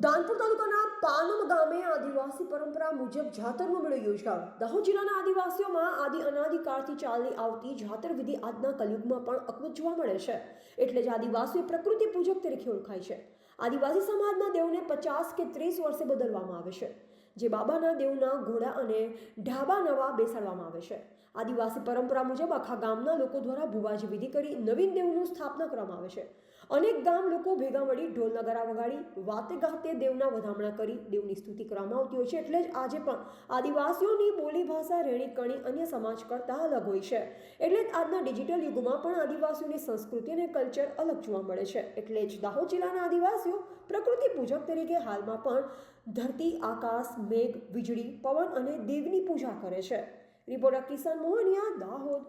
દાનપુર તાલુકાના પાનમ ગામે આદિવાસી પરંપરા મુજબ જાતરનો મેળો યોજાયો. દાહોદ જિલ્લાના આદિવાસીઓમાં આદિ અનાદિકાળથી ચાલી આવતી જાતર વિધિ આજના કલયુગમાં પણ અકબૂત જોવા મળે છે. એટલે જ આદિવાસીઓ પ્રકૃતિ પૂજક તરીકે ઓળખાય છે. આદિવાસી સમાજના દેવને પચાસ કે ત્રીસ વર્ષે બદલવામાં આવે છે. જે બાબાના દેવના ઘોડા અને ઢાબા નવા બેસાડવામાં આવે છે. આદિવાસી પરંપરા મુજબ આખા ગામના લોકો દ્વારા ભુવાજી વિધિ કરી નવીન દેવનું સ્થાપના કરવામાં આવે છે. અનેક ગામ લોકો ભેગા મળી ઢોલ નગારા વગાડી વાતે ગાતે દેવના વધામણા કરી દેવની સ્તુતિ કરવામાં આવતી હોય છે એટલે જ આજે પણ આદિવાસીઓની બોલી, ભાષા, રહેણી કરણી અન્ય સમાજ કરતાં અલગ હોય છે. એટલે જ આજના ડિજિટલ યુગમાં પણ આદિવાસીઓની સંસ્કૃતિ અને કલ્ચર અલગ જોવા મળે છે. એટલે જ દાહોદ જિલ્લાના આદિવાસીઓ પ્રકૃતિ પૂજક તરીકે હાલમાં પણ ધરતી, આકાશ, મેઘ, વીજળી, પવન અને દેવની પૂજા કરે છે. રિપોર્ટર કિશન મોહનિયા દાહોદ.